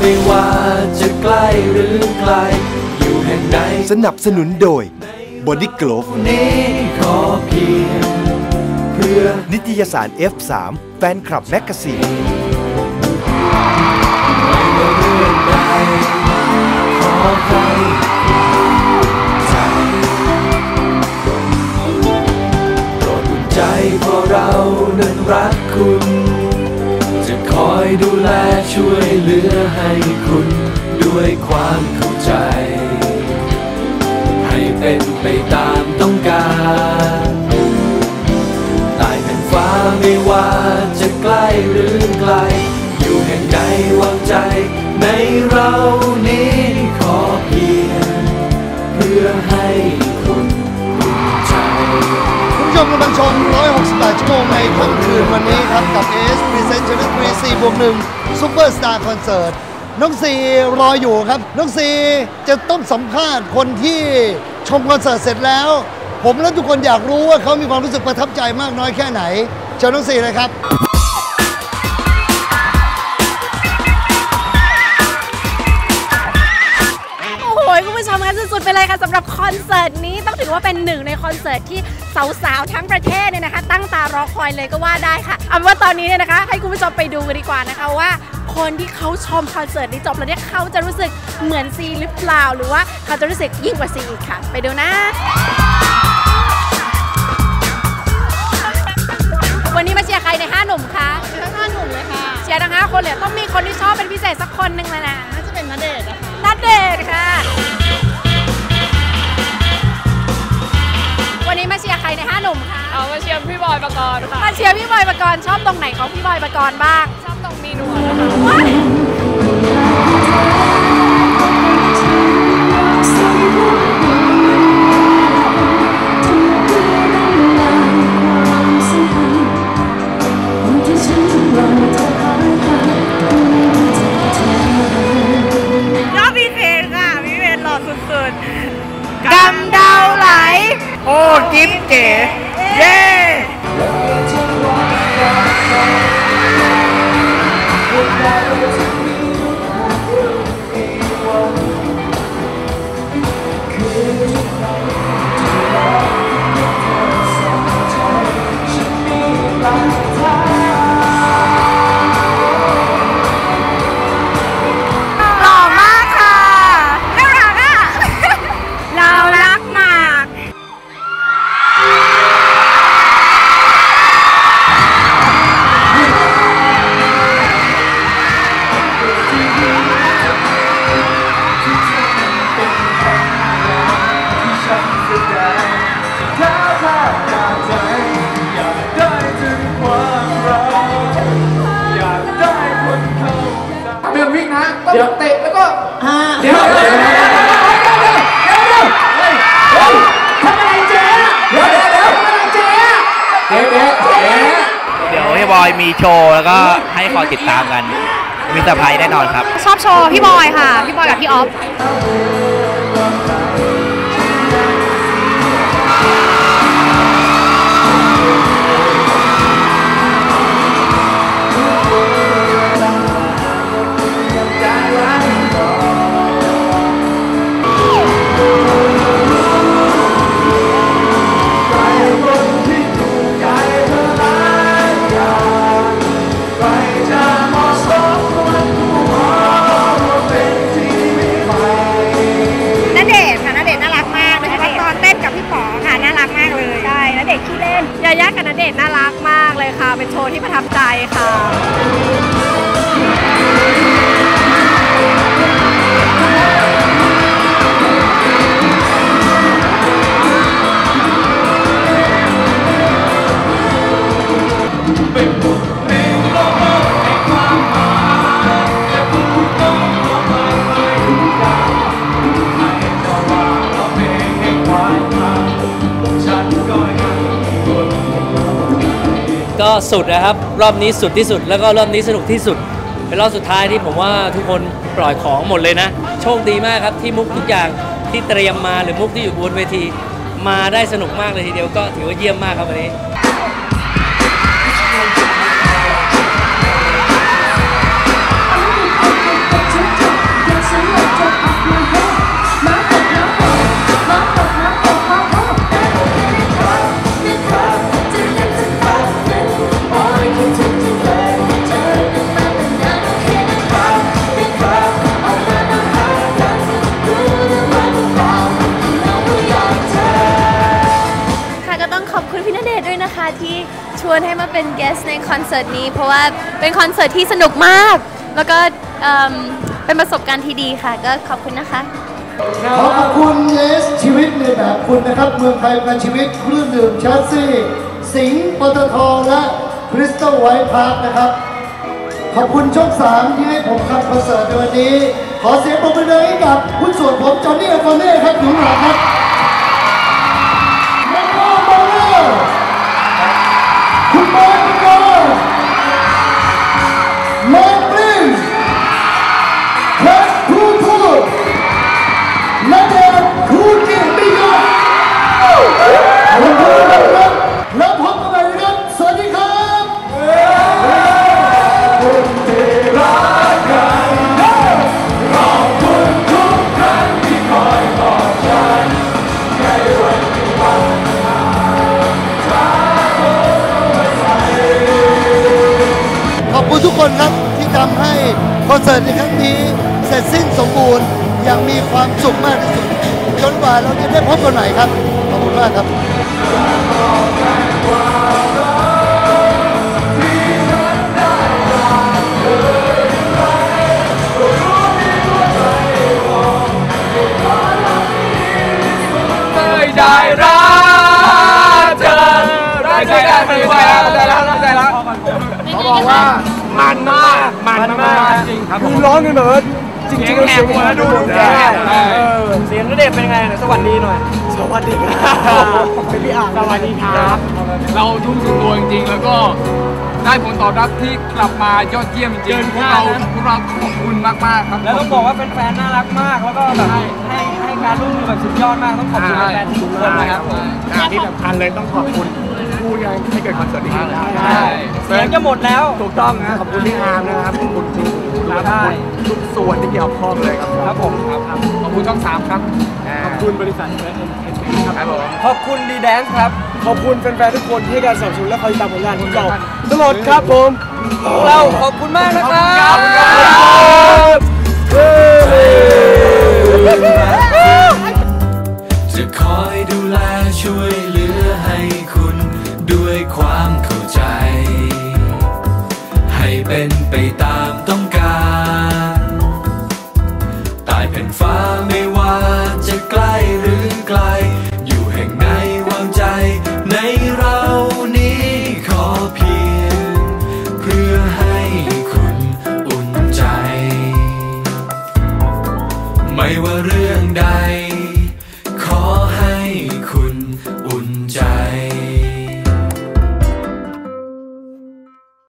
ไม่ว่าจะใกล้หรือไกล อยู่แห่งใดสนับสนุนโดย Body Glove นี้ขอเพียงเพื่อนิตยสาร F3 แฟนคลับแมกกาซีน ด้วยความเข้าใจ ให้เป็นไปตามต้องการใต้แผ่นฟ้าไม่ว่าจะใกล้หรือไกล อยู่แห่งใดวางใจ ในเรานี้ขอเพียงเพื่อให้คุณอุ่นใจคุณผู้ชมกำลังชม 168 ชั่วโมงในค่ำคืนวันนี้ครับ กับ AS Present ชนิดวี4บวก1 Super Star Concert น้องซีรออยู่ครับ น้องซีจะต้องสัมภาษณ์คนที่ชมคอนเสิร์ตเสร็จแล้ว ผมและทุกคนอยากรู้ว่าเขามีความรู้สึกประทับใจมากน้อยแค่ไหนเชิญน้องซีเลยครับ โอ้โหคุณผู้ชมคะสุดๆไปเลยค่ะสำหรับคอนเสิร์ตนี้ต้องถือว่าเป็นหนึ่งในคอนเสิร์ตที่สาวๆทั้งประเทศเนี่ยนะคะ ตั้งตารอคอยเลยก็ว่าได้ค่ะเอาเป็นว่าตอนนี้เนี่ยนะคะ ให้คุณผู้ชมไปดูกันดีกว่านะคะว่า คนที่เขาชมคอนเสิร์ตนี้จบแล้วเนี่ยเขาจะรู้สึกเหมือนซีหรือเปล่า หรือว่าเขาจะรู้สึกยิ่งกว่าซีอีกค่ะ ไปดูนะวันนี้มาเชียร์ใครในห้าหนุ่มคะทั้งห้าหนุ่มเลยค่ะ เชียร์ทั้งห้าคนเลยต้องมีคนที่ชอบเป็นพิเศษสักคนหนึ่งเลยนะน่าจะเป็นนเดชน์นะคะนัดเดทค่ะ วันนี้มาเชียร์ใครในห้าหนุ่มคะเอามาเชียร์พี่บอยประกรณ์ค่ะมาเชียร์พี่บอยปกรณ์ชอบตรงไหนของพี่บอยปกรณ์บ้างชอบ โอ้ กิ๊บเก๋ เย้ ห วิ่งนะต้องเตะแล้วก็เดี๋ยวเดี๋ยวเดี๋ยวเดี๋ยวเดี๋ยวเฮ้ยเฮ้ยทำอะไรเจ๊อะเดี๋ยวเดี๋ยวเดี๋ยวทำอะไรเจ๊อะเจ๊เจ๊เจ๊เดี๋ยวพี่บอยมีโชว์แล้วก็ให้คอยติดตามกันมีเซอร์ไพรส์แน่นอนครับ ชอบโชว์พี่บอยค่ะ พี่บอยกับพี่ออฟ สุดนะครับ รอบนี้สุดที่สุด แล้วก็รอบนี้สนุกที่สุด เป็นรอบสุดท้ายที่ผมว่าทุกคนปล่อยของหมดเลยนะ โชคดีมากครับที่มุกทุกอย่างที่เตรียมมาหรือมุกที่อยู่บนเวที มาได้สนุกมากเลยทีเดียวก็ถือว่าเยี่ยมมากครับวันนี้ guest ในคอนเสิร์ตนี้ เพราะว่าเป็นคอนเสิร์ตที่สนุกมาก แล้วก็เอิ่มเป็นประสบการณ์ที่ดีค่ะ ก็ขอบคุณนะคะ ขอขอบคุณเอสชีวิตในแบบคุณนะครับ เมืองไทยประกันชีวิตเครื่องดื่มชาซี่ สิงห์ปตทและคริสตัลไวท์พาร์คนะครับ ขอบคุณช่องสามที่ให้ผมทำคอนเสิร์ตในวันนี้ ขอเสียงปรบมือให้กับผู้นส่วนผมจอห์นนี่อัลฟอนเน่ครับอยู่ข้างหลังครับ คุณ คนครับที่ทำให้คอนเสิร์ตในครั้งนี้เสร็จสิ้นสมบูรณ์อย่างมีความสุขมากที่สุดจนกว่าเราจะได้พบกันใหม่ครับ ขอบคุณมากครับไม่ได้รักเธอได้ใจได้ใจแล้วใจแล้วใจแล้วเขาบอกว่า มันมากมันมากจริงครับคือร้องกันแบบว่าจริงๆเสียงหัวดูดูแก่เสียงระเด็เป็นไงสวัสดีหน่อย สวัสดีครับเป็นพี่อ่างสวัสดีครับ เราทุ่มสุดตัวจริงๆแล้วก็ได้ผลตอบรับที่กลับมายอดเยี่ยมจริงๆพวกเราพวกเราขอบคุณมากๆครับ แล้วต้องบอกว่าแฟนๆน่ารักมาก แล้วก็แบบให้ให้การร่วมมือแบบสุดยอดมากต้องขอบคุณแฟนๆทุกคนนะครับผมที่สำคัญเลยต้องขอบคุณผู้ยังให้เกิดคอนเสิร์ตนี้ขึ้นได้ใช่ เสียงจะหมดแล้ว ถูกต้องนะขอบคุณที่อาร์มนะครับขอบคุณครูครับได้ ทุกส่วนที่เกี่ยวข้องเลยครับครับผมครับขอบคุณช่องสามครับ ขอบคุณบริษัทเอสเอสครับขอบคุณดีแดนซ์ครับ ขอบคุณแฟนๆทุกคนที่ให้การสนับสนุนและคอยตามผลงานของเราตลอดครับผมเราขอบคุณมากนะครับจะคอยดูแลช่วย ไม่ว่าเรื่อง